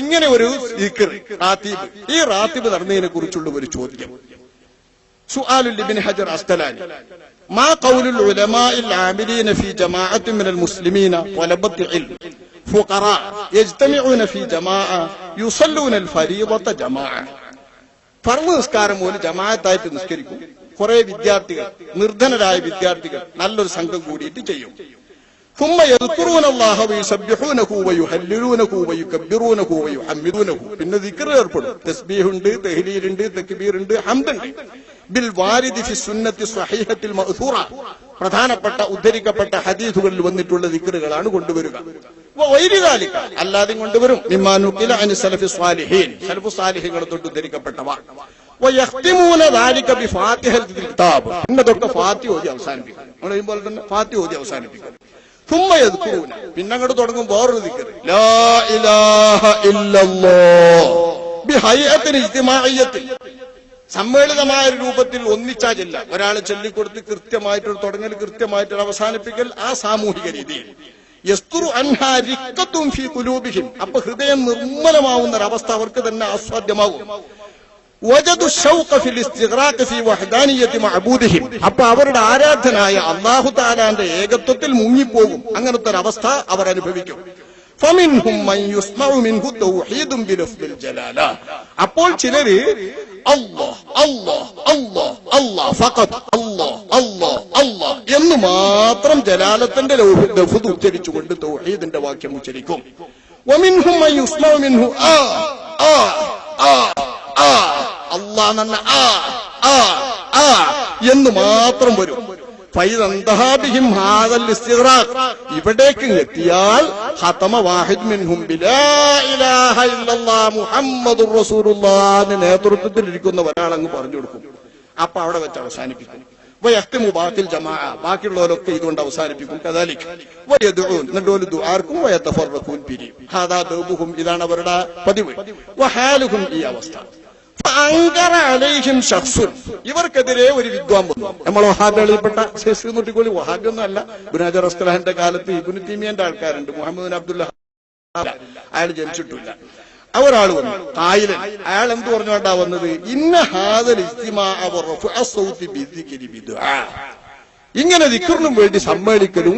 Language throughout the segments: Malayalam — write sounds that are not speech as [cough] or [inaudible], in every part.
ഇങ്ങനെ ഒരു ദിക്ർ റാത്തീബ് ഈ റാത്തീബ് നടന്നതിനെ കുറിച്ചുള്ള ഒരു ചോദ്യം സുആലുൽ ഇബ്നു ഹജർ അസ്കലാനി ما قول العلماء العاملين في جماعة من المسلمين طلبة علم فقراء يجتمعون في جماعة يصلون الفريضة جماعة ഫർമ് നിസ്കാരം പോലും ജമാഅത്തായിട്ട് നിസ്കരിക്കും കുറെ വിദ്യാർത്ഥികൾ നിർധനരായ വിദ്യാർത്ഥികൾ നല്ലൊരു സംഘം കൂടിയിട്ട് ചെയ്യും ثم يذكرون الله ويسبحونه ويهللونه ويكبرونه ويحمدونه പിന്നെ ദിക്ർ ഏർപ്പെടും തസ്ബീഹ് ഉണ്ട് തഹ്ലീൽ ഉണ്ട് തക്ബീർ ഉണ്ട് ഹംദ് ഉണ്ട് ബിൽ വാരിദി ഫി സുന്നത്തി സ്വഹീഹത്തിൽ മഅ്സൂറ പ്രധാനപ്പെട്ട ഉദ്ധരിക്കപ്പെട്ട ഹദീസുകളിൽ വന്നിട്ടുള്ള ദിക്റുകളാണ് കൊണ്ടുവരിക വൈരികാലിക അല്ലാതെ കൊണ്ടുവരും മിമ്മാനുക്കില അനി സലഫി സ്വാലിഹീൻ സലഫു സ്വാലിഹികൾ തൊട്ട് ഉദ്ധരിക്കപ്പെട്ടവ വയഖ്തിമൂന ദാലിക ബിഫാത്തിഹത്തിൽ കിതാബ് ഇന്നതൊക്കെ ഫാത്തി ഓതി അവസാനിപ്പിക്കും നമ്മൾ ചെയ്യുമ്പോൾ തന്നെ ഫാത്തി ഓതി അവസാനിപ്പിക്കും തുമ്മയതുക്കൂന പിന്നെ അങ്ങോട്ട് തുടങ്ങും വേറൊരു ദിക്കറ് ലാ ഇലാഹ ഇല്ലല്ലോ. ബിഹയത്തിന് ഇജ്തിമായത്തിൽ സമ്മേളിതമായ ഒരു രൂപത്തിൽ ഒന്നിച്ചാ ചെല്ല ഒരാളെ ചൊല്ലിക്കൊടുത്ത് കൃത്യമായിട്ടൊരു തുടങ്ങൽ കൃത്യമായിട്ടൊരു അവസാനിപ്പിക്കൽ ആ സാമൂഹിക രീതിയിൽ യസ്തുറു അൻഹാരിക്കത്തും ഫി കുലൂബിഹിം അപ്പൊ ഹൃദയം നിർമ്മലമാവുന്ന ഒരവസ്ഥ അവർക്ക് തന്നെ അസാധ്യമാകും ഫിൽ വഹദാനിയത്തി മഅബൂദിഹിം അപ്പൊ അവരുടെ ആരാധനായ അള്ളാഹു താലാന്റെ ഏകത്വത്തിൽ മുങ്ങിപ്പോകും. അങ്ങനത്തെ ഒരു അവസ്ഥ അവർ അനുഭവിക്കും. അപ്പോൾ ചിലര് അല്ലാ ഫഖത്ത് എന്ന് മാത്രം ജലാലത്തിന്റെ ലഫ്ദ് ഉച്ചരിച്ചുകൊണ്ട് തൗഹീദിന്റെ വാക്യം ഉച്ചരിക്കും. വമിൻഹും മൻ യുസ്മഉ മിൻഹു ആ ആ ആ ആ നന്ന ആ ആ ആ എന്ന് മാത്രം വരും. ഫൈദന്തഹാബിഹിം ഹാദൽ ഇസ്തിഗ്റാഖ് ഇവിടേക്ക് എത്തിയാൽ ഖതമ വാഹിദ് മിൻഹും ബിലാ ഇലാഹ ഇല്ലല്ലാഹ് മുഹമ്മദുർ റസൂലുള്ളാഹ് നേതൃത്വത്തിൽ ഇരിക്കുന്ന അങ്ങ് പറഞ്ഞു കൊടുക്കും. അപ്പൊ അവിടെ വെച്ച് അവസാനിപ്പിക്കും. വയഹ്തിമു ബാക്കിൽ ജമാ ബാക്കിയുള്ളവരൊക്കെ ഇതുകൊണ്ട് അവസാനിപ്പിക്കും. കദാലിക്. വയദുഊൻ. എന്നിട്ട് ദുആർക്കും വയതഫറഖൂൻ പിരിയും. ഹാദാ ദൗബുഹും ഇതാണ് അവരുടെ പതിവ്. വഹാലുഹും ഈ അവസ്ഥ. അലൈഹിം ശഖ്സുൻ ഇവർക്കെതിരെ ഒരു വിദ്വാൻ നമ്മൾ വഹാബിൽപ്പെട്ട ശേഷി നൂറ്റിക്കോളി വഹാബിയൊന്നും അല്ല ബുനാജർ അസ്കലാഹിന്റെ കാലത്ത് ഇബുന് തീമിയന്റെ ആൾക്കാരുണ്ട്. മുഹമ്മദ് അബ്ദുല്ല അയാൾ ജനിച്ചിട്ടില്ല. ഒരാൾ വന്നു. കായിലൻ അയാൾ എന്ത് പറഞ്ഞുകൊണ്ടാ വന്നത്? ഇന്ന ഹാദൽ ഇങ്ങനെ ദിക്കറിനും വേണ്ടി സമ്മേളിക്കലും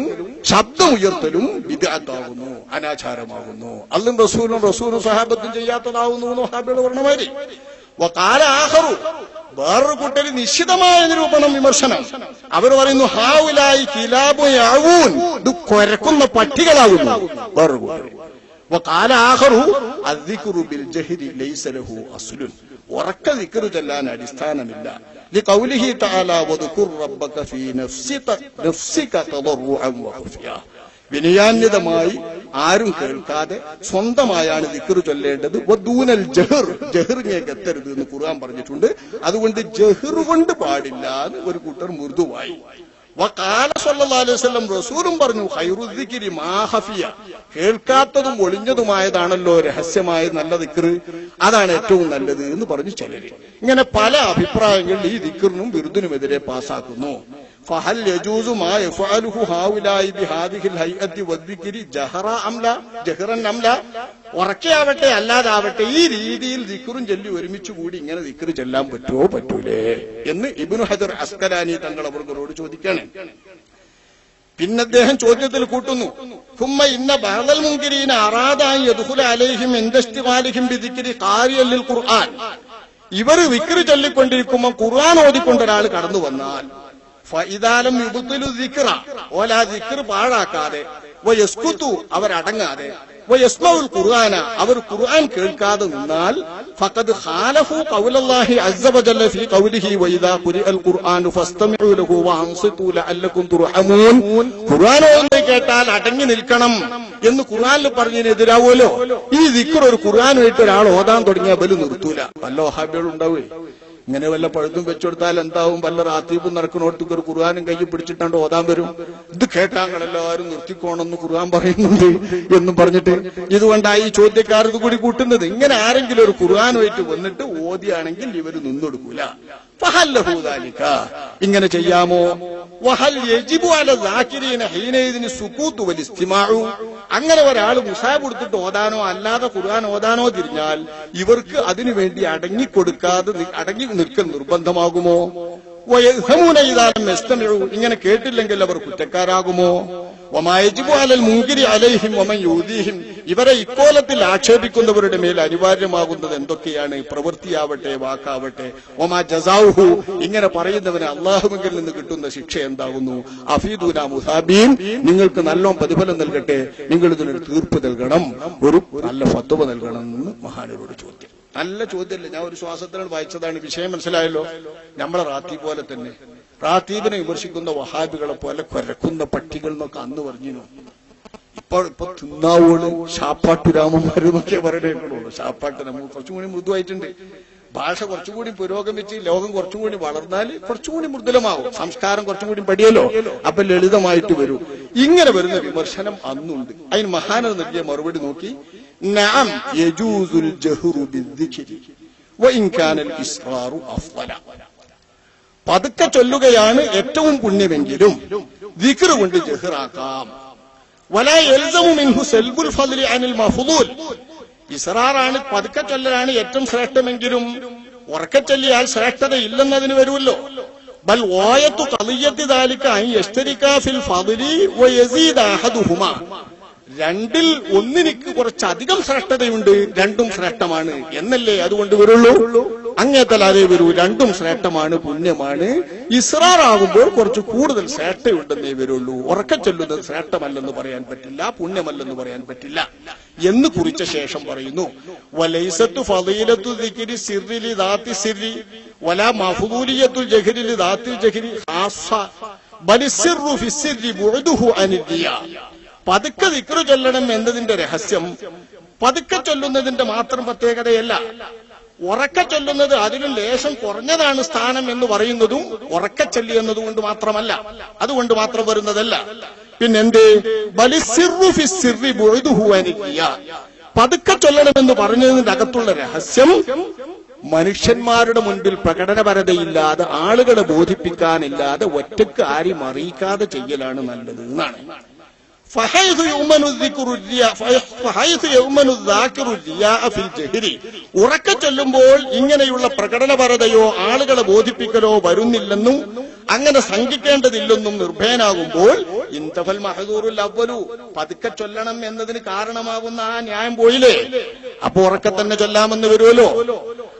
ശബ്ദം ഉയർത്തലും വിദാത്താകുന്നു അനാചാരമാകുന്നു. അല്ലും റസൂലും റസൂലും സഹാബത്തും ചെയ്യാത്തതാവുന്നു എന്ന് വഹാബിയുടെ വർണമാരി വകാല ആഹറു വേറൊരു കൂട്ടര് നിശ്ചിതമായ നിരൂപണം വിമർശനം അവർ പറയുന്നു ഹാവുലായി കിലാബു യാവൂൻ ഇത് കൊരക്കുന്ന പട്ടികളാകുന്നു വേറൊരു കൂട്ടർ وقال آخر الذكر بالجهر ليس له أصل ഉറക്ക ദിക്കറ് ചെല്ലാൻ അടിസ്ഥാനമില്ല لقوله تعالى وذكر ربك في نفسك نفسك تضرعا وخفيا വിനയാന്വിതമായി ആരും കേൾക്കാതെ സ്വന്തമായാണ് ദിക്കറ് ചൊല്ലേണ്ടത്. വദൂനൽ ജഹർ. ജഹറിനേക്ക് എത്തരുത് എന്ന് ഖുർആൻ പറഞ്ഞിട്ടുണ്ട്. അതുകൊണ്ട് ജഹർ കൊണ്ട് പാടില്ല എന്ന് ഒരു കൂട്ടർ മൃദുവായി. റസൂലും പറഞ്ഞു കേൾക്കാത്തതും ഒളിഞ്ഞതുമായതാണല്ലോ രഹസ്യമായ നല്ല ദിക്കറ് അതാണ് ഏറ്റവും നല്ലത് എന്ന് പറഞ്ഞു ചിലര്. ഇങ്ങനെ പല അഭിപ്രായങ്ങൾ ഈ ദിക്കറിനും ബിരുദിനുമെതിരെ പാസാക്കുന്നു ഫഹൽ യജൂസു മാ യഫഅലുഹു ഹാഉലായി ബിഹാദിഹിൽ ഹൈഅത്തി വദ്ദിക്രി ജഹറ അംല ജഹറൻ അംല ഉറക്കെയാവട്ടെ അല്ലാതാവട്ടെ ഈ രീതിയിൽ ദിക്റും ചൊല്ലി ഒരുമിച്ച് കൂടി ഇങ്ങനെ ദിക്റ് ചെല്ലാൻ പറ്റുമോ പറ്റൂലേ? എന്ന് ഇബ്നു ഹജർ അസ്കലാനി തങ്ങൾ അവർക്കരോട് ചോദിക്കണേ. പിന്നെ അദ്ദേഹം ചോദ്യത്തിൽ കൂട്ടുന്നു ഹുമ്മ ഇന്ന ബഹദൽ മുങ്കിരീന അറാദായി യദ്ഖുല അലൈഹിം ഇൻദസ്തിമാലിഹിം ബിദിക്രി ഖാരിയല്ലിൽ ഖുർആൻ. ഇവർ വിക്രി ചൊല്ലിക്കൊണ്ടിരിക്കുമ്പോൾ ഖുർആൻ ഓതിക്കൊണ്ട് ഒരാൾ കടന്നു വന്നാൽ ഫഇദാലം യുബ്തിലു ദിക്റ. ഓല ദിക്ർ പാഴാക്കാതെ. വയസ്കുത്തു അവരടങ്ങാതെ വയസ്മഉൽ ഖുർആന അവർ ഖുർആൻ കേൾക്കാതെ നിന്നാൽ ഫഖദ് ഖാലഫു ഖൗലല്ലാഹി അസ്സ വജല്ല ഫീ ഖൗലിഹി വഇദാ ഖുരിഅൽ ഖുർആനു ഫസ്തമിഉ ലഹു വഅൻസിതു ലഅല്ലകും തുർഹമൂൻ. ഖുർആൻ ഓതി കേട്ടാൽ അടങ്ങി നിൽക്കണം എന്ന് ഖുർആനിൽ പറഞ്ഞതിനെതിരാവുമല്ലോ ഈ ദിക്ർ ഒരു ഖുർആനുമായിട്ട് ഒരാൾ ഓതാൻ തുടങ്ങിയ ബലു നിർത്തൂല. വല്ല വഹാബികൾ ഉണ്ടാവേ. ഇങ്ങനെ വല്ല പഴുതും വെച്ചുകൊടുത്താൽ എന്താവും? വല്ല റാത്തീബും നടക്കണോടത്തേക്ക് ഒരു ഖുർആാനും കയ്യിൽ പിടിച്ചിട്ടാണ്ട് ഓതാൻ വരും. ഇത് കേട്ടാങ്ങൾ എല്ലാവരും നിർത്തിക്കോണമെന്ന് ഖുർആൻ പറയുന്നുണ്ട് എന്നും പറഞ്ഞിട്ട് ഇതുകൊണ്ടായി ഈ ചോദ്യക്കാർ ഇത് കൂടി കൂട്ടുന്നത്. ഇങ്ങനെ ആരെങ്കിലും ഒരു ഖുർആാനുമായിട്ട് വന്നിട്ട് ഓതിയാണെങ്കിൽ ഇവർ നിന്നൊടുക്കൂല. ഇങ്ങനെ ചെയ്യാമോ? അങ്ങനെ ഒരാൾ മുസാബ് കൊടുത്തിട്ട് ഓതാനോ അല്ലാതെ ഖുർആൻ ഓതാനോ തിരിഞ്ഞാൽ ഇവർക്ക് അതിനു വേണ്ടി അടങ്ങിക്കൊടുക്കാതെ അടങ്ങി നിൽക്കാൻ നിർബന്ധമാകുമോ. ഇങ്ങനെ കേട്ടില്ലെങ്കിൽ അവർ കുറ്റക്കാരാകുമോ? ഒമായജിബു അലൽ മുങ്കിരി അലൈഹിം ഒമൻ യൂദീഹിം. ഇവരെ ഇക്കോലത്തിൽ ആക്ഷേപിക്കുന്നവരുടെ മേൽ അനിവാര്യമാകുന്നത് എന്തൊക്കെയാണ്? പ്രവൃത്തിയാവട്ടെ വാക്കാവട്ടെ. ഒമാ ജസാഹു ഇങ്ങനെ പറയുന്നവന് അള്ളാഹുമെങ്കിൽ നിന്ന് കിട്ടുന്ന ശിക്ഷ എന്താകുന്നു? അഫീദുന മുസാബീൻ നിങ്ങൾക്ക് നല്ല പ്രതിഫലം നൽകട്ടെ. നിങ്ങൾ ഇതിനൊരു തീർപ്പ് നൽകണം. ഒരു നല്ല ഫത്വ നൽകണം എന്ന് മഹാനോട് ചോദ്യം. നല്ല ചോദ്യമല്ല. ഞാൻ ഒരു ശ്വാസത്തിന് വായിച്ചതാണ്. വിഷയം മനസ്സിലായല്ലോ? നമ്മളെ റാത്തി പോലെ തന്നെ. റാത്തീബിനെ വിമർശിക്കുന്ന വഹാബികളെ പോലെ കൊരക്കുന്ന പട്ടികൾ എന്നൊക്കെ അന്ന് പറഞ്ഞിരുന്നു. തിന്നാവോൾ ഷാപ്പാട്ടു രാമന്മാര് എന്നൊക്കെ പറയണേക്കുള്ളൂ ഷാപ്പാട്ട് നമ്മൾ കുറച്ചും കൂടി മൃദുവായിട്ടുണ്ട്. ഭാഷ കുറച്ചും കൂടി പുരോഗമിച്ച് ലോകം കുറച്ചും കൂടി വളർന്നാൽ കുറച്ചും കൂടി മൃദുലമാവും. സംസ്കാരം കുറച്ചും കൂടി പടിയല്ലോ? അപ്പൊ ലളിതമായിട്ട് വരൂ. ഇങ്ങനെ വരുന്ന വിമർശനം അന്നുണ്ട്. അതിന് മഹാനത് നൽകിയ മറുപടി നോക്കി. നഅം യജൂസുൽ ജഹ്റു ഇസ്റാറു പതുക്കെ ചൊല്ലുകയാണ് ഏറ്റവും പുണ്യമെങ്കിലും ദിക്റ് കൊണ്ട് ജഹ്റാക്കാം. ഇസ്റാറാണ് പതുക്കെ ചൊല്ലലാണ് ഏറ്റവും ശ്രേഷ്ഠമെങ്കിലും ഉറക്കെ ചൊല്ലിയാൽ ശ്രേഷ്ഠത ഇല്ലെന്നതിന് വരുമല്ലോ. ബൽ ഓയത്തു കളിയത്തി ദാലിക രണ്ടിൽ ഒന്നിനിക്ക് കുറച്ചധികം ശ്രേഷ്ഠതയുണ്ട് രണ്ടും ശ്രേഷ്ഠമാണ് എന്നല്ലേ അതുകൊണ്ട് വരുള്ളൂ? അങ്ങേത്തല്ലാതെ വരൂ രണ്ടും ശ്രേഷ്ഠമാണ് പുണ്യമാണ്. ഇസ്രാറാകുമ്പോൾ കുറച്ച് കൂടുതൽ ശ്രേഷ്ഠയുണ്ടെന്നേ വരുള്ളൂ. ഉറക്ക ചൊല്ലുന്നത് ശ്രേഷ്ഠമല്ലെന്ന് പറയാൻ പറ്റില്ല പുണ്യമല്ലെന്ന് പറയാൻ പറ്റില്ല എന്ന് കുറിച്ച ശേഷം പറയുന്നു. ജഹരി ബലിസിറു അനിദ്ദിയ. പതുക്കെ ദിക്റ് ചൊല്ലണം എന്നതിന്റെ രഹസ്യം. പതുക്കെ ചൊല്ലുന്നതിന്റെ മാത്രം പ്രത്യേകതയല്ല. ഉറക്ക ചൊല്ലുന്നത് അതിലും ലേശം കുറഞ്ഞതാണ് സ്ഥാനം എന്ന് പറയുന്നതും ഉറക്ക ചൊല്ലി എന്നതുകൊണ്ട് മാത്രമല്ല. അതുകൊണ്ട് മാത്രം വരുന്നതല്ല. പിന്നെന്തേ? പതുക്കെ ചൊല്ലണമെന്ന് പറഞ്ഞതിന്റെ അകത്തുള്ള രഹസ്യം മനുഷ്യന്മാരുടെ മുൻപിൽ പ്രകടനപരതയില്ലാതെ ആളുകളെ ബോധിപ്പിക്കാനില്ലാതെ ഒറ്റയ്ക്ക് ആരും അറിയിക്കാതെ ചെയ്യലാണ് നല്ലത് എന്നാണ്. ഉറക്ക ചൊല്ലുമ്പോൾ ഇങ്ങനെയുള്ള പ്രകടനപരതയോ ആളുകളെ ബോധിപ്പിക്കലോ വരുന്നില്ലെന്നും അങ്ങനെ സംഘിക്കേണ്ടതില്ലെന്നും നിർഭയനാകുമ്പോൾ ഇന്തഫൽ മഹദൂറുൽ അവലു പതുക്കെ ചൊല്ലണം എന്നതിന് കാരണമാകുന്ന ആ ന്യായം പോയില്ലേ? അപ്പൊ ഉറക്കെ തന്നെ ചൊല്ലാമെന്ന് വരുമല്ലോ?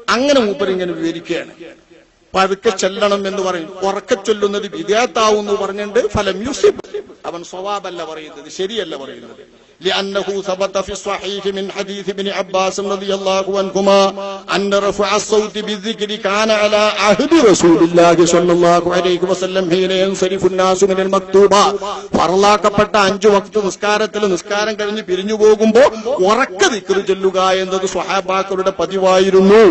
അങ്ങനെ മൂപ്പരിങ്ങനെ വിവരിക്കുകയാണ്. പതുക്കെ ചെല്ലണം എന്ന് പറയും. ഉറക്കെ ചൊല്ലുന്നത് വിദ്യാത്താവെന്ന് പറഞ്ഞിട്ട് ഫലം യൂസിഫ് അവൻ സ്വഭാവല്ല പറയുന്നത്. ശരിയല്ല പറയുന്നത്. لأنه ثبت في الصحيح من حديث ابن عباس رضي الله عنهما أن رفع الصوت بالذكر كان على عهد رسول الله صلى الله عليه وسلم حين ينصرف الناس من المكتوبة ഫറലാക്കപ്പെട്ട അഞ്ചു വക്ത് നിസ്കാരത്തിൽ നിസ്കാരം കഴിഞ്ഞ് പിരിഞ്ഞു പോകുമ്പോ ഉറക്ക ദിക്റ് ചൊല്ലുക എന്നത് സ്വഹാബാക്കളുടെ പതിവായിരുന്നു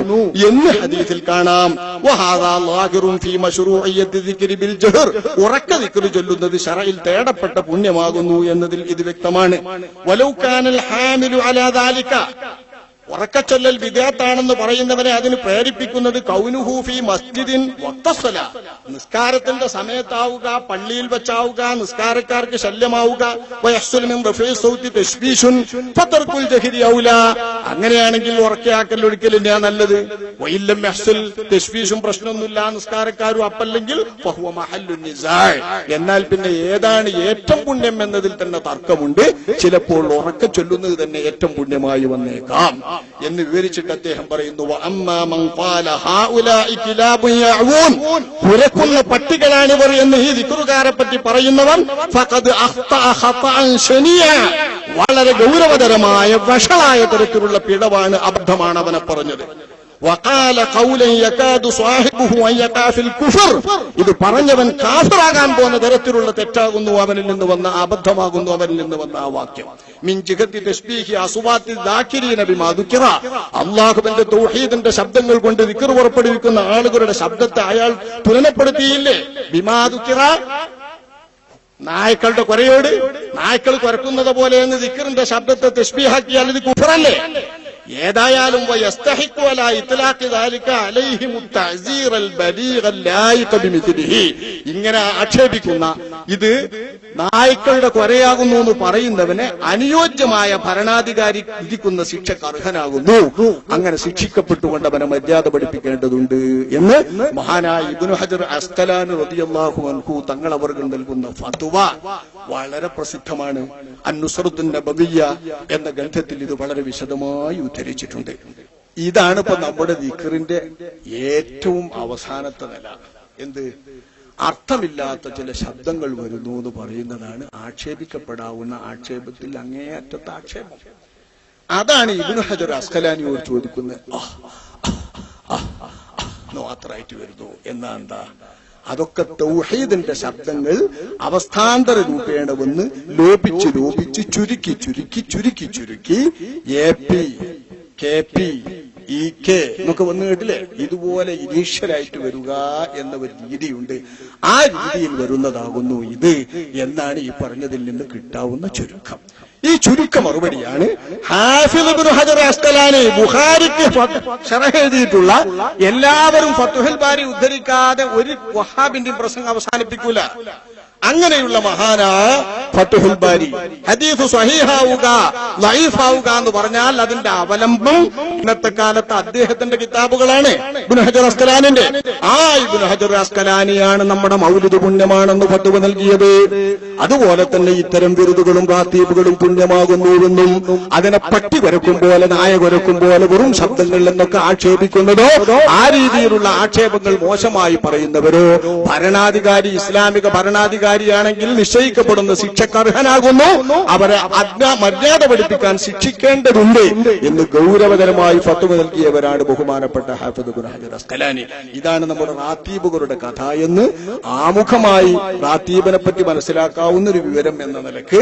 എന്ന് ഹദീസിൽ കാണാം വഹാദാ ലാഹിറുൻ ഫീ മശ്റൂഇയ്യത്തി ദിക്രി ബിൽ ജഹർ ഉറക്ക ദിക്റ് ചൊല്ലുന്നത് ശറയിൽ തേടപ്പെട്ട പുണ്യമാകുന്നു എന്നതിൽ ഇത് വ്യക്തമാണ് വലൗ കാനൽ ഹാമിലു അലാ ദാലിക ഉറക്കച്ചൊല്ലൽ വിദേത്താണെന്ന് പറയുന്നവരെ അതിന് പ്രേരിപ്പിക്കുന്നത് കൗനുഹൂഫി മസ്ജിദിൻ വക്തസ്വല നിസ്കാരത്തിന്റെ സമയത്താവുക പള്ളിയിൽ വെച്ചാവുക നിസ്കാരക്കാർക്ക് ശല്യമാവുക. അങ്ങനെയാണെങ്കിൽ ഉറക്കയാക്കൽ ഒരിക്കലില്ല നല്ലത്. വൈല്ലം യഹ്സുൽ തെഷ്വീഷും പ്രശ്നമൊന്നുമില്ല നിസ്കാരക്കാരും അപ്പല്ലെങ്കിൽ. എന്നാൽ പിന്നെ ഏതാണ് ഏറ്റവും പുണ്യം എന്നതിൽ തന്നെ തർക്കമുണ്ട്. ചിലപ്പോൾ ഉറക്ക ചൊല്ലുന്നത് തന്നെ ഏറ്റവും പുണ്യമായി വന്നേക്കാം. എന്ന് വിവരിച്ചിട്ട് അദ്ദേഹം പറയുന്നു. കുരക്കുന്ന പട്ടികളാണിവർ എന്ന് ഈ ദിക്കുറുകാരെ പറ്റി പറയുന്നവൻ വളരെ ഗൗരവതരമായ വഷളായ തരത്തിലുള്ള പിഴവാണ് അബദ്ധമാണ് അവനെ പറഞ്ഞത് വഖാല കൗലൻ യകാദു സാഹിബുഹു അൻ യഖാ ഫിൽ കുഫർ ഇത് പറഞ്ഞവൻ കാഫിറാകാൻ പോകുന്ന തരത്തിലുള്ള തെറ്റാകുന്നു അവനിൽ നിന്ന് വന്ന അബദ്ധമാകുന്നു അവനിൽ നിന്ന് വന്ന ആ വാക്യം. മിൻ ജിഹത്തി തസ്ബീഹി അസുവാത്തി ദാക്കിരീന ബിമാ ദുക്കിറ അല്ലാഹുവിന്റെ തൗഹീദിന്റെ ശബ്ദങ്ങൾ കൊണ്ട് ദിക്ർ പുറപ്പെടുവിക്കുന്ന ആളുകളുടെ ശബ്ദത്തെ അയാൾ തുലനപ്പെടുത്തിയില്ലേ? ബിമാ നായക്കളുടെ കുരയോട് നായ്ക്കൾ കുരക്കുന്നത് പോലെ എന്ന് ദിക്കറിന്റെ ശബ്ദത്തെ തസ്ബീഹാക്കിയാൽ ഇത് കുഫറല്ലേ? ഏതായാലും ഇങ്ങനെ ആക്ഷേപിക്കുന്ന ഇത് നായ്ക്കളുടെ കൊരയാകുന്നു എന്ന് പറയുന്നവനെ അനുയോജ്യമായ ഭരണാധികാരി വിധിക്കുന്ന ശിക്ഷക്ക് അർഹനാകുന്നു. അങ്ങനെ ശിക്ഷിക്കപ്പെട്ടുകൊണ്ട് അവനെ മര്യാദ പഠിപ്പിക്കേണ്ടതുണ്ട് എന്ന് മഹാനായ ഇബ്നു ഹജർ അസ്തലാൻ അൻഹു തങ്ങൾ അവർക്ക് നൽകുന്ന ഫതുവ വളരെ പ്രസിദ്ധമാണ്. അന്നുസറുദ്ദീൻ നബവിയ എന്ന ഗ്രന്ഥത്തിൽ ഇത് വളരെ വിശദമായി ഉദ്ധരിച്ചിട്ടുണ്ട് ഇതാണ് ഇപ്പൊ നമ്മുടെ ദിക്കറിന്റെ ഏറ്റവും അവസാനത്തെ നില എന്ത് അർത്ഥമില്ലാത്ത ചില ശബ്ദങ്ങൾ വരുന്നു എന്ന് പറയുന്നതാണ് ആക്ഷേപിക്കപ്പെടാവുന്ന ആക്ഷേപത്തിൽ അങ്ങേയറ്റത്തെ ആക്ഷേപം അതാണ് ഇബ്നു ഹജർ അസ്കലാനിയോട് ചോദിക്കുന്നത് മാത്രമായിട്ട് വരുന്നു എന്നാ എന്താ അതൊക്കെ തൗഹീദിന്റെ ശബ്ദങ്ങൾ അവസ്ഥാന്തര രൂപേണ വന്ന് ലോപിച്ച് ലോപിച്ച് ചുരുക്കി ചുരുക്കി ചുരുക്കി ചുരുക്കി A P K P E K എന്നൊക്കെ വന്നു കേട്ടില്ലേ? ഇതുപോലെ ഇനീഷ്യലായിട്ട് വരിക എന്ന ഒരു രീതിയുണ്ട്. ആ രീതിയിൽ വരുന്നതാകുന്നു ഇത് എന്നാണ് ഈ പറഞ്ഞതിൽ നിന്ന് കിട്ടാവുന്ന ചുരുക്കം. ഈ ചുരുക്ക മറുപടിയാണ് ഹാഫിദ് ഹജർ അസ്കലാനി ബുഖാരിക്ക് ഷറഹ് എഴുതിയിട്ടുള്ള എല്ലാവരും ഫത്തുഹൽ ബാരി ഉദ്ധരിക്കാതെ ഒരു വഹാബിന്റെയും പ്രസംഗം അവസാനിപ്പിക്കൂല. അങ്ങനെയുള്ള മഹാനായ ഫത്തുഹുൽ ബാരി. ഹദീഫ് സ്വഹീഹാവുക ലൈഫാവുക എന്ന് പറഞ്ഞാൽ അതിന്റെ അവലംബം ഇന്നത്തെ കാലത്ത് അദ്ദേഹത്തിന്റെ കിതാബുകളാണ്. ഇബ്നു അസ്കലാനിന്റെ. ആ ഇബ്നു അസ്കലാനിയാണ് നമ്മുടെ മൗലിദ് പുണ്യമാണെന്ന് ഫത്തുവ നൽകിയത്. അതുപോലെ തന്നെ ഇത്തരം ബിരുദുകളും റാത്തീബുകളും പുണ്യമാകുന്നുവെന്നും അതിനെ പട്ടി വരക്കും പോലെ നായ വരക്കും പോലെ വെറും ശബ്ദങ്ങളിൽ എന്നൊക്കെ ആക്ഷേപിക്കുന്നതോ ആ രീതിയിലുള്ള ആക്ഷേപങ്ങൾ മോശമായി പറയുന്നവരോ ഭരണാധികാരി ഇസ്ലാമിക ഭരണാധികാരിയാണെങ്കിൽ നിശ്ചയിക്കപ്പെടുന്ന ശിക്ഷക്കർഹനാകുന്നു അവരെ അജ്ഞ മര്യാദ പഠിപ്പിക്കാൻ ശിക്ഷിക്കേണ്ടതുണ്ട്. എന്ന് ഗൗരവതരമായി ഫത്തുവ നൽകിയവരാണ് ബഹുമാനപ്പെട്ട ഹാഫിദ് ഹജർ ഇതാണ് നമ്മുടെ റാത്തീബുകളുടെ കഥ എന്ന് ആമുഖമായി റാത്തീബിനെ പറ്റി മനസ്സിലാക്കാവുന്ന ഒരു വിവരം എന്ന നിലയ്ക്ക്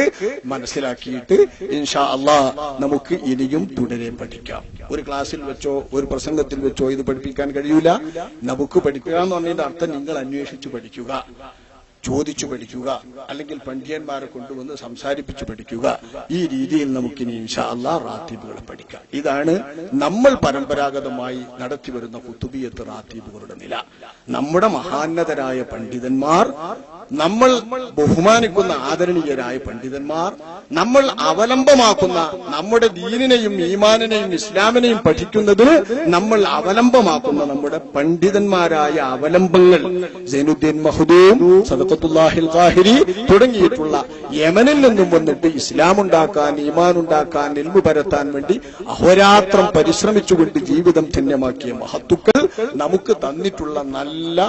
മനസ്സിലാക്കിയിട്ട് ഇൻഷാ അള്ളാ നമുക്ക് ഇനിയും തുടരെ പഠിക്കാം. ഒരു ക്ലാസ്സിൽ വെച്ചോ ഒരു പ്രസംഗത്തിൽ വെച്ചോ ഇത് പഠിപ്പിക്കാൻ കഴിയൂല. നമുക്ക് പഠിക്കുക എന്ന് പറഞ്ഞതിന്റെ അർത്ഥം നിങ്ങൾ അന്വേഷിച്ചു പഠിക്കുക. ചോദിച്ചു പഠിക്കുക അല്ലെങ്കിൽ പണ്ഡിയന്മാരെ കൊണ്ടുവന്ന് സംസാരിപ്പിച്ചു പഠിക്കുക. ഈ രീതിയിൽ നമുക്കിനി ഇൻഷാ റാത്തീബുകളെ പഠിക്കാം. ഇതാണ് നമ്മൾ പരമ്പരാഗതമായി നടത്തിവരുന്ന കുത്തുബിയത്ത് റാത്തീബുകളുടെ നില. നമ്മുടെ മഹാന്നതരായ പണ്ഡിതന്മാർ നമ്മൾ ബഹുമാനിക്കുന്ന ആദരണീയരായ പണ്ഡിതന്മാർ നമ്മൾ അവലംബമാക്കുന്ന നമ്മുടെ ദീനിനെയും ഈമാനിനെയും ഇസ്ലാമിനെയും പഠിക്കുന്നതിന് നമ്മൾ അവലംബമാക്കുന്ന നമ്മുടെ പണ്ഡിതന്മാരായ അവലംബങ്ങൾ സൈനുദ്ദീൻ മഹദൂം സദക്കത്തുല്ലാഹിൽ ഖാഹിരി തുടങ്ങിയിട്ടുള്ള യമനിൽ നിന്നും വന്നിട്ട് ഇസ്ലാം ഉണ്ടാക്കാൻ ഈമാൻ ഉണ്ടാക്കാൻ എൽമു പരത്താൻ വേണ്ടി അഹോരാത്രം പരിശ്രമിച്ചുകൊണ്ട് ജീവിതം ധന്യമാക്കിയ മഹത്തുക്കൾ നമുക്ക് തന്നിട്ടുള്ള നല്ല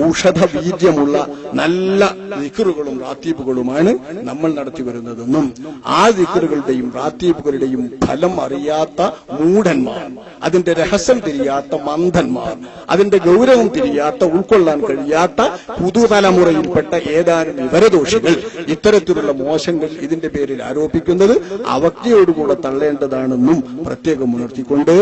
ഔഷധ ബീജമുള്ള നല്ല ദിക്കറുകളും റാത്തീബുകളുമാണ് നമ്മൾ നടത്തി വരുന്നതെന്നും ആ ദിക്കറുകളുടെയും റാത്തീബുകളുടെയും ഫലം അറിയാത്ത മൂഢന്മാർ അതിന്റെ രഹസ്യം തിരിയാത്ത മന്ദന്മാർ അതിന്റെ ഗൗരവം തിരിയാത്ത ഉൾക്കൊള്ളാൻ കഴിയാത്ത പുതുതലമുറയിൽപ്പെട്ട ഏതാനും വിവരദോഷികൾ ഇത്തരത്തിലുള്ള മോശങ്ങൾ ഇതിന്റെ പേരിൽ ആരോപിക്കുന്നത് അവജ്ഞയോടുകൂടെ തള്ളേണ്ടതാണെന്നും പ്രത്യേകം ഉണർത്തിക്കൊണ്ട്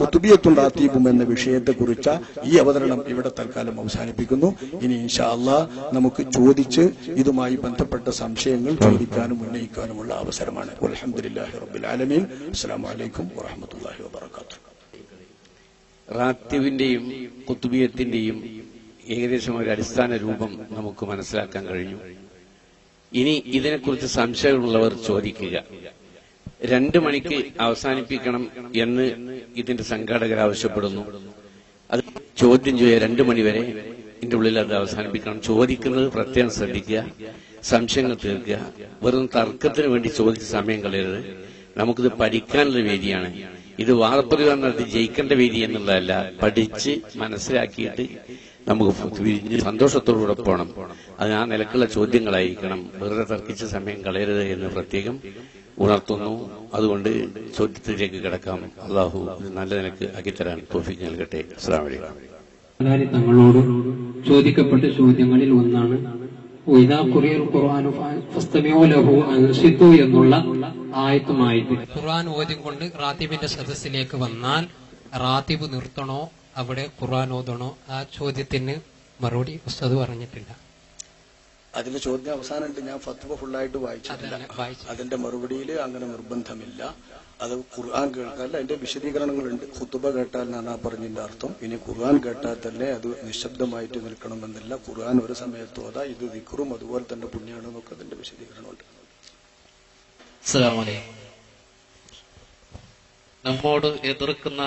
കുത്തുബിയത്തുണ്ടാത്തീപും എന്ന എന്ന വിഷയത്തെക്കുറിച്ച ഈ അവതരണം ഇവിടെ തൽക്കാലം അവസാനിപ്പിക്കുന്നു. ഇനി ഇൻഷാല്ല നമുക്ക് ചോദിച്ച് ഇതുമായി ബന്ധപ്പെട്ട സംശയങ്ങൾ ചോദിക്കാനും ഉന്നയിക്കാനുമുള്ള അവസരമാണ്. അലഹമുല്ലാഹി ആലമീൻ. റാത്യവിന്റെയും കുത്തുബിയത്തിന്റെയും ഏകദേശം ഒരു അടിസ്ഥാന രൂപം നമുക്ക് മനസ്സിലാക്കാൻ കഴിഞ്ഞു. ഇനി ഇതിനെക്കുറിച്ച് സംശയമുള്ളവർ ചോദിക്കുക. രണ്ടു മണിക്ക് അവസാനിപ്പിക്കണം എന്ന് ഇതിന്റെ സംഘാടകർ ആവശ്യപ്പെടുന്നു. അത് ചോദ്യം ചെയ്യുക രണ്ടു മണിവരെ ഇതിന്റെ ഉള്ളിൽ അത് അവസാനിപ്പിക്കണം. ചോദിക്കുന്നത് പ്രത്യേകം ശ്രദ്ധിക്കുക. സംശയങ്ങൾ തീർക്കുക. വെറും തർക്കത്തിന് വേണ്ടി ചോദിച്ച സമയം കളയരുത്. നമുക്കിത് പഠിക്കാനുള്ള വേദിയാണ്. ഇത് വാദപ്രതിവാദം നടത്തി ജയിക്കേണ്ട വേദി എന്നുള്ളതല്ല. പഠിച്ച് മനസ്സിലാക്കിയിട്ട് നമുക്ക് വിരിഞ്ഞ് സന്തോഷത്തോടുകൂടെ പോകണം അത് ആ നിലക്കുള്ള ചോദ്യങ്ങളായിരിക്കണം. വെറുതെ തർക്കിച്ച സമയം കളയരുത് എന്ന് പ്രത്യേകം ഉണർത്തുന്നു. അതുകൊണ്ട് ചോദ്യത്തിലേക്ക് കിടക്കാം. അള്ളാഹു നല്ല നിലയ്ക്ക് ആക്കിത്തരാൻ തോഫിക്ക് നൽകട്ടെ. അസ്ലാമലി തങ്ങളോട് ചോദിക്കപ്പെട്ട ചോദ്യങ്ങളിൽ ഒന്നാണ് എന്നുള്ള ആയത്തുമായിട്ട് ഖുർആൻ ഓതിക്കൊണ്ട് റാത്തിബിന്റെ സദസ്സിലേക്ക് വന്നാൽ റാത്തിബ് നിർത്തണോ? അവിടെ ഖുർആൻ ഓതണോ ആ ചോദ്യത്തിന് മറുപടി ഉസ്താദ് പറഞ്ഞിട്ടില്ല. അതിന്റെ ചോദ്യം അവസാനമുണ്ട്. ഞാൻ ഫത്വ ഫുള്ളായിട്ട് വായിച്ചിട്ടില്ല. അതിന്റെ മറുപടിയിൽ അങ്ങനെ നിർബന്ധമില്ല. അത് ഖുർആൻ കേൾക്കാൻ അതിന്റെ വിശദീകരണങ്ങളുണ്ട്. ഖുത്തുബ കേട്ടാൽ എന്നാണ് ആ പറഞ്ഞതിന്റെ അർത്ഥം? ഇനി ഖുർആൻ കേട്ടാൽ തന്നെ അത് നിശബ്ദമായിട്ട് നിൽക്കണമെന്നില്ല. ഖുർആൻ ഒരു സമയത്ത് ഓതാ ഇത് ദിക്റും അതുപോലെ തന്നെ പുണ്യാണ് എന്നൊക്കെ അതിന്റെ വിശദീകരണമുണ്ട്. നമ്മോട് എതിർക്കുന്ന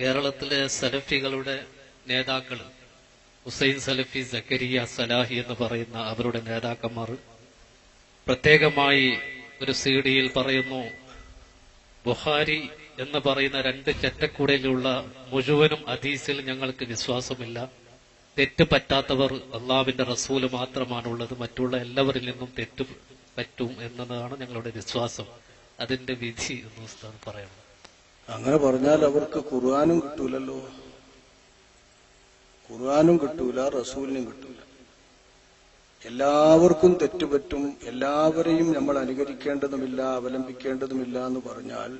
കേരളത്തിലെ സലഫികളുടെ നേതാക്കൾ ഹുസൈൻ സലഫി സക്കരിയ സലാഹി എന്ന് പറയുന്ന അവരുടെ നേതാക്കന്മാർ പ്രത്യേകമായി ഒരു സി ഡിയിൽ പറയുന്നു ബുഹാരി എന്ന് പറയുന്ന രണ്ട് ചെറ്റക്കൂടയിലുള്ള മുഴുവനും അതീസിൽ ഞങ്ങൾക്ക് വിശ്വാസമില്ല. തെറ്റ് പറ്റാത്തവർ അള്ളാവിന്റെ റസൂൽ മാത്രമാണുള്ളത്. മറ്റുള്ള എല്ലാവരിൽ നിന്നും തെറ്റ് പറ്റും എന്നതാണ് ഞങ്ങളുടെ വിശ്വാസം. അതിന്റെ വിധി എന്ന് പറയണം അങ്ങനെ പറഞ്ഞാൽ അവർക്ക് ഖുർആാനും കിട്ടൂലല്ലോ. ഖുർആാനും കിട്ടൂല റസൂലിനും കിട്ടൂല. എല്ലാവർക്കും തെറ്റുപറ്റും എല്ലാവരെയും നമ്മൾ അനുകരിക്കേണ്ടതുമില്ല അവലംബിക്കേണ്ടതുമില്ല എന്ന് പറഞ്ഞാൽ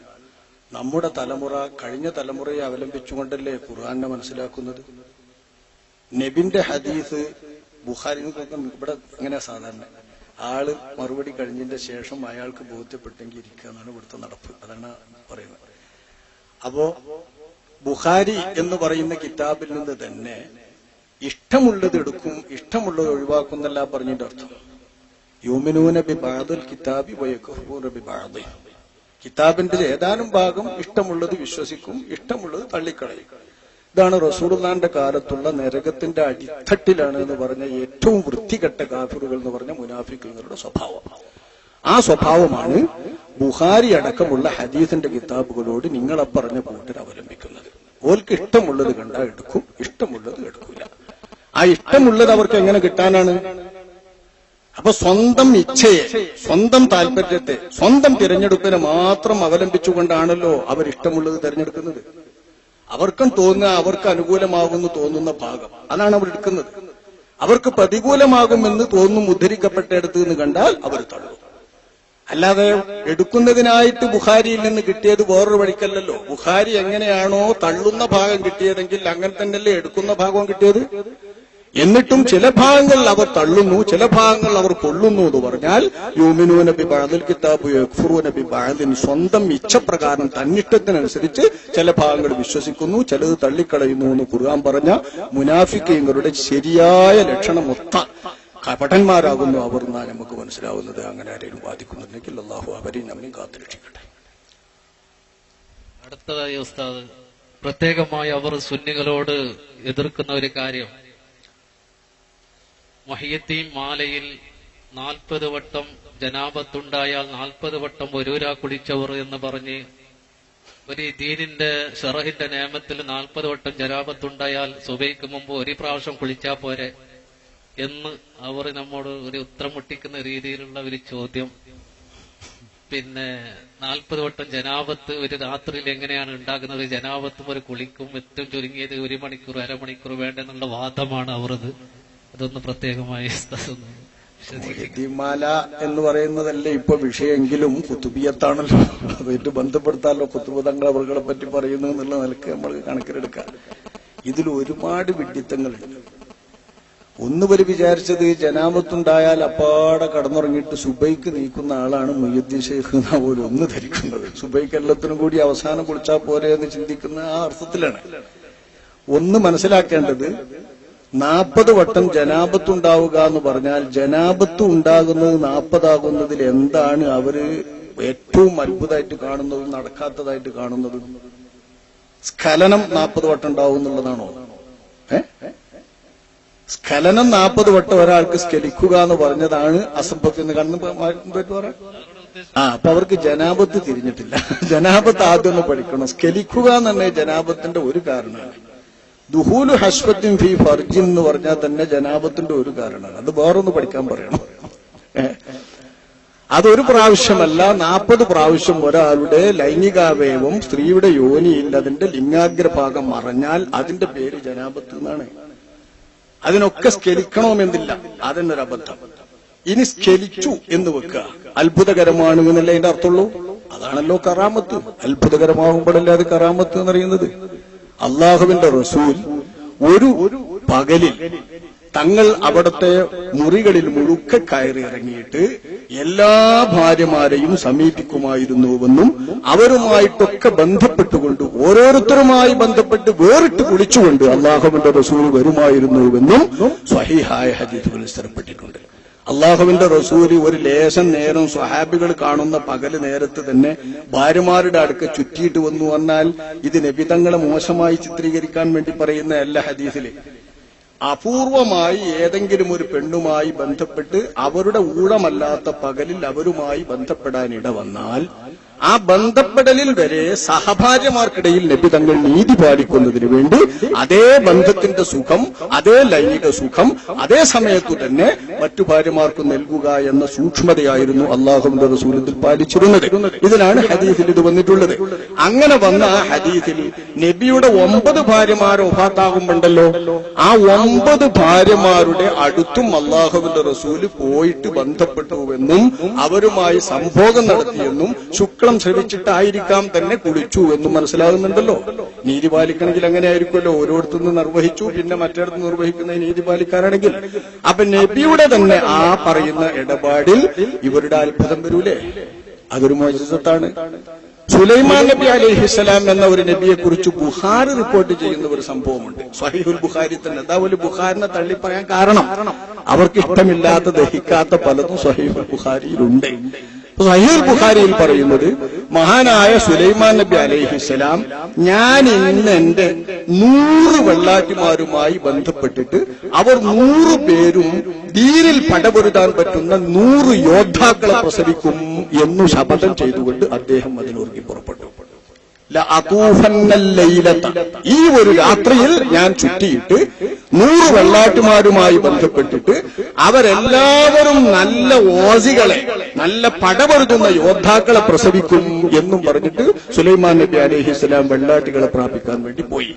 നമ്മുടെ തലമുറ കഴിഞ്ഞ തലമുറയെ അവലംബിച്ചുകൊണ്ടല്ലേ ഖുർആാനെ മനസ്സിലാക്കുന്നത്? നബിന്റെ ഹദീസ് ബുഹാരിനൊക്കെ ഇവിടെ ഇങ്ങനെ സാധാരണ. ആൾ മറുപടി കഴിഞ്ഞതിന്റെ ശേഷം അയാൾക്ക് ബോധ്യപ്പെട്ടെങ്കിൽ ഇരിക്കുക എന്നാണ് ഇവിടുത്തെ നടപ്പ്. അതാണ് പറയുന്നത്. അപ്പോ ബുഖാരി എന്ന് പറയുന്ന കിതാബിൽ നിന്ന് തന്നെ ഇഷ്ടമുള്ളത് എടുക്കും ഇഷ്ടമുള്ളത് ഒഴിവാക്കുന്നല്ല പറഞ്ഞിട്ട് അർത്ഥം. യൂമിനൂന ബി ബാദുൽ കിതാബി വയക്കുറബി ബാദി. കിതാബിന്റെ ഏതാനും ഭാഗം ഇഷ്ടമുള്ളത് വിശ്വസിക്കും ഇഷ്ടമുള്ളത് തള്ളിക്കളയും. ഇതാണ് റസൂർലാന്റെ കാലത്തുള്ള നരകത്തിന്റെ അടിത്തട്ടിലാണ് എന്ന് പറഞ്ഞ ഏറ്റവും വൃത്തികെട്ട കാഫിറുകൾ എന്ന് പറഞ്ഞ മുനാഫിക്കുകളുടെ സ്വഭാവം. ആ സ്വഭാവമാണ് ബുഹാരി അടക്കമുള്ള ഹദീസിന്റെ കിതാബുകളോട് നിങ്ങളെ പറഞ്ഞ കൂട്ടർ അവലംബിക്കുന്നത്. ഓൽക്ക് ഇഷ്ടമുള്ളത് കണ്ടാൽ എടുക്കും ഇഷ്ടമുള്ളത് എടുക്കൂല. ആ ഇഷ്ടമുള്ളത് അവർക്ക് എങ്ങനെ കിട്ടാനാണ്? അപ്പൊ സ്വന്തം ഇച്ഛയെ സ്വന്തം താല്പര്യത്തെ സ്വന്തം തിരഞ്ഞെടുപ്പിനെ മാത്രം അവലംബിച്ചുകൊണ്ടാണല്ലോ അവർ ഇഷ്ടമുള്ളത് തിരഞ്ഞെടുക്കുന്നത്. അവർക്കും തോന്നുക അവർക്ക് അനുകൂലമാകുമെന്ന് തോന്നുന്ന ഭാഗം. അതാണ് അവർ എടുക്കുന്നത്. അവർക്ക് പ്രതികൂലമാകുമെന്ന് തോന്നും ഉദ്ധരിക്കപ്പെട്ടെടുത്ത് എന്ന് കണ്ടാൽ അവർ തള്ളും. അല്ലാതെ എടുക്കുന്നതിനായിട്ട് ബുഖാരിയിൽ നിന്ന് കിട്ടിയത് വേറൊരു വഴിക്കല്ലല്ലോ. ബുഖാരി എങ്ങനെയാണോ തള്ളുന്ന ഭാഗം കിട്ടിയതെങ്കിൽ അങ്ങനെ തന്നെയല്ലേ എടുക്കുന്ന ഭാഗവും കിട്ടിയത്? എന്നിട്ടും ചില ഭാഗങ്ങൾ അവർ തള്ളുന്നു ചില ഭാഗങ്ങൾ അവർ കൊള്ളുന്നു എന്ന് പറഞ്ഞാൽ യൂമിനു നബി ബാദൽ കിതാബ് യഖ്ഫുറു നബി ബാദിൻ സ്വന്തം ഇച്ഛപ്രകാരം തന്നിഷ്ടത്തിനനുസരിച്ച് ചില ഭാഗങ്ങൾ വിശ്വസിക്കുന്നു ചിലത് തള്ളിക്കളയുന്നു എന്ന് ഖുർആൻ പറഞ്ഞ മുനാഫിക്കീങ്ങളുടെ ശരിയായ ലക്ഷണമൊത്ത കപടന്മാരാകുന്നു അവർ എന്നാ നമുക്ക് മനസ്സിലാവുന്നത്. അങ്ങനെ ആരെങ്കിലും ബാധിക്കുന്നുണ്ടെങ്കിൽ അള്ളാഹു അവരെയും നമ്മയും കാത്തുരക്ഷിക്കട്ടെ. അടുത്തതായി ഉസ്താദ് പ്രത്യേകമായി അവർ സുന്നികളോട് എതിർക്കുന്ന ഒരു കാര്യം. മഹിയത്തീം മാലയിൽ നാൽപ്പത് വട്ടം ജനാപത്തുണ്ടായാൽ നാൽപ്പത് വട്ടം ഒരുരാ കുടിച്ചവർ എന്ന് പറഞ്ഞ് ഒരു ദീനിന്റെ ഷെറഹിന്റെ നിയമത്തിൽ നാൽപ്പത് വട്ടം ജനാപത്തുണ്ടായാൽ സുബൈക്ക് മുമ്പ് ഒരു പ്രാവശ്യം കുളിച്ചാൽ പോരെ. എന്ന് അവർ നമ്മോട് ഒരു ഉത്തരം മുട്ടിക്കുന്ന രീതിയിലുള്ള ഒരു ചോദ്യം. പിന്നെ നാൽപ്പത് വട്ടം ജനാപത്ത് ഒരു രാത്രിയിൽ എങ്ങനെയാണ് ഉണ്ടാകുന്നത്? ജനാപത്തും ഒരു കുളിക്കും ഏറ്റവും ചുരുങ്ങിയത് ഒരു മണിക്കൂർ അരമണിക്കൂർ വേണ്ടെന്നുള്ള വാദമാണ് അവരത്. അതൊന്ന് പ്രത്യേകമായി വിശദീകരിക്കുക. എന്ന് പറയുന്നതല്ലേ ഇപ്പൊ വിഷയമെങ്കിലും കുത്തുബിയത്താണല്ലോ. അതായിട്ട് ബന്ധപ്പെടുത്താമല്ലോ കുത്തുബ തങ്ങൾ പറ്റി പറയുന്നു എന്നുള്ള നിലയ്ക്ക് നമ്മൾ കണക്കിലെടുക്കാം. ഇതിൽ ഒരുപാട് വിഡിത്തങ്ങളുണ്ട് ഒന്നുവര് വിചാരിച്ചത് ജനാമത്തുണ്ടായാൽ അപ്പാടെ കടന്നുറങ്ങിയിട്ട് സുബൈക്ക് നീക്കുന്ന ആളാണ് മുയ്യുദ്ദീൻ ഷെയ്ഖ് എന്നാ പോലും ഒന്ന് ധരിക്കുന്നത്. സുബൈക്ക് എല്ലാത്തിനും കൂടി അവസാനം കുളിച്ചാൽ പോരെ എന്ന് ചിന്തിക്കുന്ന ആ അർത്ഥത്തിലാണ്. ഒന്ന് മനസ്സിലാക്കേണ്ടത് നാൽപ്പത് വട്ടം ജനാപത്തുണ്ടാവുക എന്ന് പറഞ്ഞാൽ ജനാപത്ത് ഉണ്ടാകുന്നത് നാൽപ്പതാകുന്നതിൽ എന്താണ് അവർ ഏറ്റവും അത്ഭുതമായിട്ട് കാണുന്നതും നടക്കാത്തതായിട്ട് കാണുന്നതും? സ്ഖലനം നാൽപ്പത് വട്ടം ഉണ്ടാവും എന്നുള്ളതാണോ? ഏ? സ്ഖലനം നാൽപ്പത് വട്ടം ഒരാൾക്ക് സ്ഖലിക്കുക എന്ന് പറഞ്ഞതാണ് അസംഭവത്തിൽ നിന്ന് കണ്ണു പറയാം? ആ അപ്പൊ അവർക്ക് ജനാപത്ത് തിരിഞ്ഞിട്ടില്ല. [laughs] ജനാപത്ത് ആദ്യം ഒന്ന് പഠിക്കണം. സ്കലിക്കുക എന്ന് ജനാപത്തിന്റെ ഒരു കാരണമാണ്. ദുഹൂലു ഹസ്ബത്തിൻ ഫി ഫർജിൻ എന്ന് പറഞ്ഞാൽ തന്നെ ജനാപത്തിന്റെ ഒരു കാരണമാണ്. അത് വേറൊന്ന് പഠിക്കാൻ പറയണം. അതൊരു പ്രാവശ്യമല്ല നാൽപ്പത് പ്രാവശ്യം ഒരാളുടെ ലൈംഗികാവയവം സ്ത്രീയുടെ യോനിയിൽ അതിന്റെ ലിംഗാഗ്രഭാഗം മറഞ്ഞാൽ അതിന്റെ പേര് ജനാപത്ത് എന്നാണ്. അതിനൊക്കെ സ്കെലിക്കണമെന്നില്ല. അതെന്നൊരു അബദ്ധം. ഇനി സ്കെലിച്ചു എന്ന് വെക്കുക. അത്ഭുതകരമാണ് എന്നല്ലേ അതിന്റെ അർത്ഥമുള്ളൂ? അതാണല്ലോ കറാമത്ത്. അത്ഭുതകരമാകുമ്പോഴല്ലേ അത് കറാമത്ത് എന്നറിയുന്നത്? അള്ളാഹുവിന്റെ റസൂൽ ഒരു പകലിൽ തങ്ങൾ അവിടുത്തെ മുറികളിൽ മുഴുക്കെ കയറി ഇറങ്ങിയിട്ട് എല്ലാ ഭാര്യമാരെയും സമീപിക്കുമായിരുന്നുവെന്നും അവരുമായിട്ടൊക്കെ ബന്ധപ്പെട്ടുകൊണ്ട് ഓരോരുത്തരുമായി ബന്ധപ്പെട്ട് വേറിട്ട് കുളിച്ചുകൊണ്ട് അള്ളാഹുവിന്റെ റസൂൽ വരുമായിരുന്നുവെന്നും സ്വഹീഹായ ഹദീസുകളിൽ സ്ഥിരപ്പെട്ടിട്ടുണ്ട്. അള്ളാഹുവിന്റെ റസൂൽ ഒരു ലേശം നേരം സ്വഹാബികൾ കാണുന്ന പകൽ നേരത്ത് തന്നെ ഭാര്യമാരുടെ അടുക്ക ചുറ്റിയിട്ട് വന്നു വന്നാൽ ഇത് നബിതങ്ങളെ മോശമായി ചിത്രീകരിക്കാൻ വേണ്ടി പറയുന്ന എല്ലാ ഹദീസിൽ അപൂർവമായി ഏതെങ്കിലും ഒരു പെണ്ണുമായി ബന്ധപ്പെട്ട് അവരുടെ ഊഴമല്ലാത്ത പകലിൽ അവരുമായി ബന്ധപ്പെടാൻ ഇട വന്നാൽ ആ ബന്ധപ്പെടലിൽ വരെ സഹഭാര്യമാർക്കിടയിൽ നബി തങ്ങൾ നീതി പാലിക്കുന്നതിന് വേണ്ടി അതേ ബന്ധത്തിന്റെ സുഖം അതേ ലൈംഗിക സുഖം അതേ സമയത്തു തന്നെ മറ്റു ഭാര്യമാർക്ക് നൽകുക എന്ന സൂക്ഷ്മതയായിരുന്നു അള്ളാഹുവിന്റെ റസൂലത്തിൽ പാലിച്ചിരുന്നത്. ഇതിലാണ് ഹദീസിൽ ഇത് വന്നിട്ടുള്ളത്. അങ്ങനെ വന്ന ആ ഹദീസിൽ നബിയുടെ ഒമ്പത് ഭാര്യമാർ ഒഫാത്താകുമ്പോണ്ടല്ലോ? ആ ഒമ്പത് ഭാര്യമാരുടെ അടുത്തും അള്ളാഹുവിന്റെ റസൂൽ പോയിട്ട് ബന്ധപ്പെട്ടുവെന്നും അവരുമായി സംഭോഗം നടത്തിയെന്നും ശുക്ലം ശ്രമിച്ചിട്ടായിരിക്കാം തന്നെ കുളിച്ചു എന്ന് മനസ്സിലാകുന്നുണ്ടല്ലോ. നീതി പാലിക്കണമെങ്കിൽ അങ്ങനെ ആയിരിക്കുമല്ലോ ഓരോരുത്തുനിന്ന് നിർവഹിച്ചു പിന്നെ മറ്റേടത്ത് നിർവഹിക്കുന്ന നീതി പാലിക്കാരാണെങ്കിൽ. അപ്പൊ നബിയുടെ തന്നെ ആ പറയുന്ന ഇടപാടിൽ ഇവരുടെ അത്ഭുതം വരൂലേ? അതൊരു മോചിതത്താണ് സുലൈമാൻ നബി അലഹിസ്സലാം എന്ന ഒരു നബിയെ കുറിച്ച് ബുഹാർ റിപ്പോർട്ട് ചെയ്യുന്ന ഒരു സംഭവമുണ്ട്. സഹീഹുൽ ബുഖാരി തന്നെ. ഒരു ബുഹാറിനെ തള്ളി പറയാൻ കാരണം. അവർക്ക് ഇഷ്ടമില്ലാത്ത ദഹിക്കാത്ത പലതും സഹീഹുൽ ബുഖാരിയിലുണ്ട്. സഹീൽ ബുഖാരിയിൽ പറയുന്നത് മഹാനായ സുലൈമാൻ നബി അലൈഹിസ്സലാം ഞാൻ ഇന്ന് എന്റെ നൂറ് വെള്ളാറ്റിമാരുമായി ബന്ധപ്പെട്ടിട്ട് അവർ നൂറ് പേരും ദീനിൽ പടപൊരുതാൻ പറ്റുന്ന നൂറ് യോദ്ധാക്കളെ പ്രസവിക്കും എന്നു ശപഥം ചെയ്തുകൊണ്ട് അദ്ദേഹം അതിനൊരുങ്ങി പുറപ്പെട്ടു. ഈ ഒരു രാത്രിയിൽ ഞാൻ ചുറ്റിയിട്ട് നൂറ് വെള്ളാട്ടുമാരുമായി ബന്ധപ്പെട്ടിട്ട് അവരെല്ലാവരും നല്ല ഓസികളെ നല്ല പടപൊരുതുന്ന യോദ്ധാക്കളെ പ്രസവിക്കും എന്നും പറഞ്ഞിട്ട് സുലൈമാൻ നബി അലഹിസ്ലാം വെള്ളാട്ടുകളെ പ്രാപിക്കാൻ വേണ്ടി പോയി.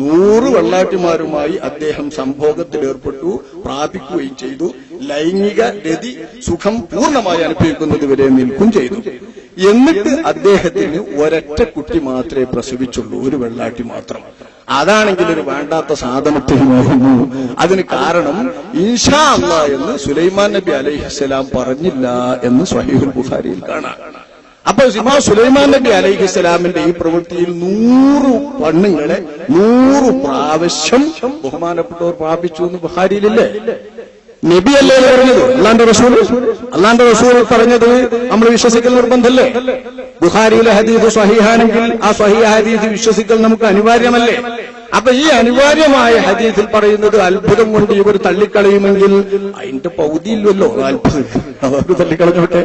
നൂറ് വെള്ളാട്ടിമാരുമായി അദ്ദേഹം സംഭോഗത്തിൽ ഏർപ്പെട്ടു പ്രാപിക്കുകയും ചെയ്തു. ലൈംഗിക രതി സുഖം പൂർണമായി അനുഭവിക്കുന്നത് വരെ നിൽക്കും ചെയ്തു. എന്നിട്ട് അദ്ദേഹത്തിന് ഒരൊറ്റ കുട്ടി മാത്രമേ പ്രസവിച്ചുള്ളൂ ഒരു വെള്ളാട്ടി മാത്രം. അതാണെങ്കിൽ ഒരു വേണ്ടാത്ത സാധനത്തിനുമായിരുന്നു അതിന് കാരണം ഈശാ അല്ല എന്ന് സുലൈമാൻ നബി അലൈഹിസ്സലാം പറഞ്ഞില്ല എന്ന് സ്വഹീഹുൽ ബുഖാരിയിൽ കാണാം. അപ്പൊ സിമാ സുലൈമാൻ നബി അലൈഹിസ്സലാമിന്റെ ഈ പ്രവൃത്തിയിൽ നൂറ് പെണ്ണുങ്ങളെ നൂറ് പ്രാവശ്യം ബഹുമാനപ്പെട്ടവർ പ്രാപിച്ചു എന്ന് ബുഖാരിയിലില്ലേ? നബിയല്ലേ അല്ലേ പറഞ്ഞത്? അള്ളാന്റെ റസൂൽ അള്ളാന്റെ റസൂൽ പറഞ്ഞത് നമ്മൾ വിശ്വസിക്കൽ നിർബന്ധമല്ലേ ബുഹാരിയിലെ ഹദീസ് സ്വഹീഹാണെങ്കിൽ ആ സ്വഹീഹ ഹദീസ് വിശ്വസിക്കൽ നമുക്ക് അനിവാര്യമല്ലേ? അപ്പൊ ഈ അനിവാര്യമായ ഹദീസിൽ പറയുന്നത് അത്ഭുതം കൊണ്ട് ഇവർ തള്ളിക്കളയുമെങ്കിൽ അതിന്റെ പൗതിയില്ലല്ലോ. അത്ഭുതം. തള്ളിക്കളഞ്ഞോട്ടെ?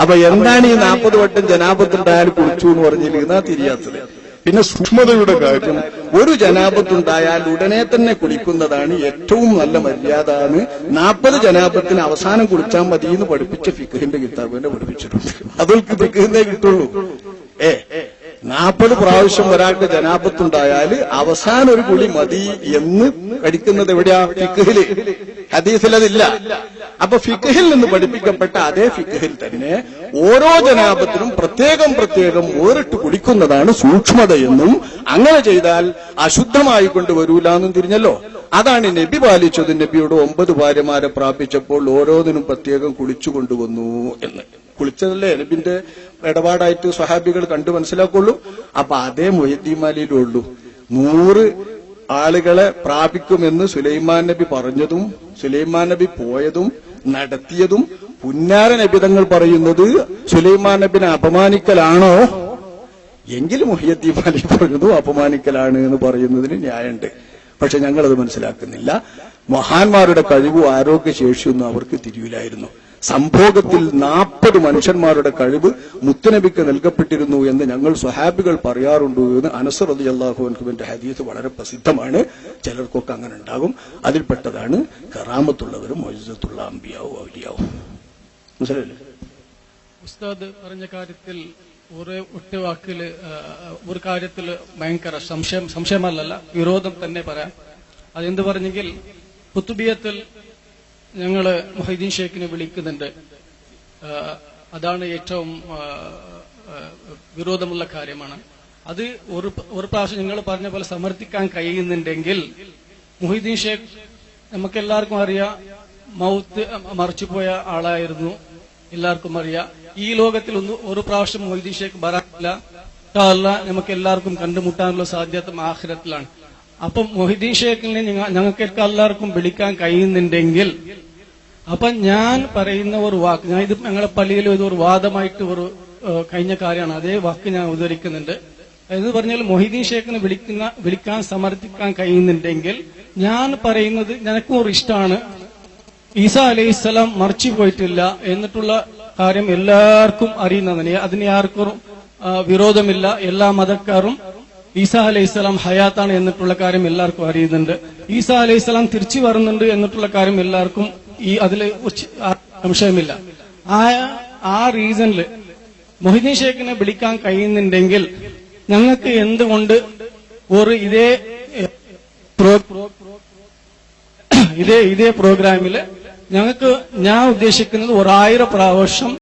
അപ്പൊ എന്താണ് ഈ നാൽപ്പത് വട്ടം ജനാപത്തുണ്ടായാൽ കുളിച്ചു എന്ന് പറഞ്ഞിരിക്കുന്ന തിരിയാത്തത്. പിന്നെ സൂക്ഷ്മതയുടെ കാര്യം. ഒരു ജനാപത്തുണ്ടായാൽ ഉടനെ തന്നെ കുളിക്കുന്നതാണ് ഏറ്റവും നല്ല മര്യാദ എന്ന് നാൽപ്പത് ജനാപത്തിന് അവസാനം കുളിച്ചാൽ മതി എന്ന് പഠിപ്പിച്ച ഫിഖിന്റെ കിതാബിനെ പഠിപ്പിച്ചിട്ടുണ്ട്. അതൊക്കെ ഫിഖിന്നേ കിട്ടുള്ളൂ. ഏ? നാൽപ്പത് പ്രാവശ്യം ഒരാൾക്ക് ജനാപത്തുണ്ടായാൽ അവസാന ഒരു കുളി മതി എന്ന് പഠിക്കുന്നത് എവിടെയാ? ഫിഖിൽ ഹദീസിൽ അതില്ല. അപ്പൊ ഫിഖിൽ നിന്ന് പഠിപ്പിക്കപ്പെട്ട അതേ ഫിഖിൽ തന്നെ ഓരോ ജനാപത്തിനും പ്രത്യേകം പ്രത്യേകം വേറിട്ട് കുടിക്കുന്നതാണ് സൂക്ഷ്മതയെന്നും അങ്ങനെ ചെയ്താൽ അശുദ്ധമായി കൊണ്ടുവരൂല എന്നും തിരിഞ്ഞല്ലോ. അതാണ് നബി പാലിച്ചത്. നബിയുടെ ഒമ്പത് ഭാര്യമാരെ പ്രാപിച്ചപ്പോൾ ഓരോന്നിനും പ്രത്യേകം കുളിച്ചു കൊണ്ടുവന്നു എന്ന്. കുളിച്ചതല്ലേ? നബിന്റെ ഇടപാടായിട്ട് സ്വഹാബികൾ കണ്ടു മനസ്സിലാക്കുള്ളൂ. അപ്പൊ അതേ മൊയ്തീമാലിയിലുള്ളൂ നൂറ് ആളുകളെ പ്രാപിക്കുമെന്ന് സുലൈമാൻ നബി പറഞ്ഞതും സുലൈമാൻ നബി പോയതും നടത്തിയതും പുന്നാര നബിതങ്ങൾ പറയുന്നത് സുലൈമാൻ നബിനെ അപമാനിക്കലാണോ? എങ്കിലും മുഹിയത്തി മാലിക് പറഞ്ഞതും അപമാനിക്കലാണ് എന്ന് പറയുന്നതിന് ന്യായമുണ്ട്. പക്ഷെ ഞങ്ങളത് മനസ്സിലാക്കുന്നില്ല. മഹാന്മാരുടെ കഴിവും ആരോഗ്യശേഷിയൊന്നും അവർക്ക് തിരിയില്ലായിരുന്നു സംഭോഗത്തിൽ നാൽപ്പത് മനുഷ്യന്മാരുടെ കഴിവ് മുത്തനബിക്ക് നൽകപ്പെട്ടിരുന്നു എന്ന് ഞങ്ങൾ സ്വഹാബികൾ പറയാറുണ്ട് എന്ന് അനസർ അലി അള്ളാഹുവിന്റെ ഹദീസ് വളരെ പ്രസിദ്ധമാണ്. ചിലർക്കൊക്കെ അങ്ങനെ ഉണ്ടാകും. അതിൽപ്പെട്ടതാണ് കറാമത്തുള്ളവരും മൊയ്സത്തുള്ള അമ്പിയാവും ഔലിയാവും. മനസ്സിലല്ലേ ഉസ്താദ് പറഞ്ഞ കാര്യത്തിൽ ഒരു ഒറ്റ ഒരു കാര്യത്തിൽ ഭയങ്കര സംശയം സംശയമല്ലല്ല വിരോധം തന്നെ പറയാം. അതെന്ത് പറഞ്ഞെങ്കിൽ കുത്തുബിയത്തിൽ ഞങ്ങൾ മൊഹീദ്ദീൻ ഷേഖിനെ വിളിക്കുന്നുണ്ട്. അതാണ് ഏറ്റവും വിരോധമുള്ള കാര്യമാണ്. അത് ഒരു ഒരു പ്രാവശ്യം നിങ്ങൾ പറഞ്ഞ പോലെ സമർത്ഥിക്കാൻ കഴിയുന്നുണ്ടെങ്കിൽ മുഹീദ്ദീൻ ഷേഖ് നമുക്ക് എല്ലാവർക്കും അറിയാം മൗത്ത് മറിച്ചുപോയ ആളായിരുന്നു എല്ലാവർക്കും അറിയാം. ഈ ലോകത്തിൽ ഒന്ന് ഒരു പ്രാവശ്യം മൊയ്തീൻ ഷേഖ് അല്ലാ നമുക്ക് എല്ലാവർക്കും കണ്ടുമുട്ടാനുള്ള സാധ്യത ആഹ്രത്തിലാണ് അപ്പം മൊഹിദ്ദീൻ ഷേഖിനെ ഞങ്ങൾക്ക് എല്ലാവർക്കും വിളിക്കാൻ കഴിയുന്നുണ്ടെങ്കിൽ അപ്പൊ ഞാൻ പറയുന്ന ഒരു വാക്ക് ഞാൻ ഇത് ഞങ്ങളുടെ പള്ളിയിൽ ഇത് ഒരു വാദമായിട്ട് ഒരു കഴിഞ്ഞ കാര്യമാണ്. അതേ വാക്ക് ഞാൻ ഉദ്ധരിക്കുന്നുണ്ട്. എന്ന് പറഞ്ഞാൽ മൊഹിദ്ദീൻ ഷേഖിനെ വിളിക്കുന്ന വിളിക്കാൻ സമർത്ഥിക്കാൻ കഴിയുന്നുണ്ടെങ്കിൽ ഞാൻ പറയുന്നത് ഞങ്ങൾക്കും ഒരു ഇഷ്ടമാണ് ഈസ അലൈഹിസ്സലാം മറിച്ചു പോയിട്ടില്ല. എന്നിട്ടുള്ള കാര്യം എല്ലാവർക്കും അറിയുന്നതിന് അതിന് ആർക്കും വിരോധമില്ല. എല്ലാ മതക്കാരും ഈസ അലൈഹിസ്സലാം ഹയാത്താണ് എന്നിട്ടുള്ള കാര്യം എല്ലാവർക്കും അറിയുന്നുണ്ട്. ഈസ അലൈഹിസ്സലാം തിരിച്ചു വരുന്നുണ്ട് എന്നിട്ടുള്ള കാര്യം എല്ലാവർക്കും ഈ അതിൽ സംശയമില്ല. ആ ആ റീസണിൽ മൊഹിദ്ദീൻ ഷേഖിനെ വിളിക്കാൻ കഴിയുന്നുണ്ടെങ്കിൽ ഞങ്ങൾക്ക് എന്തുകൊണ്ട് ഒരു ഇതേ ഇതേ ഇതേ പ്രോഗ്രാമിൽ ഞങ്ങൾക്ക് ഞാൻ ഉദ്ദേശിക്കുന്നത് ഒരായിരം പ്രാവശ്യം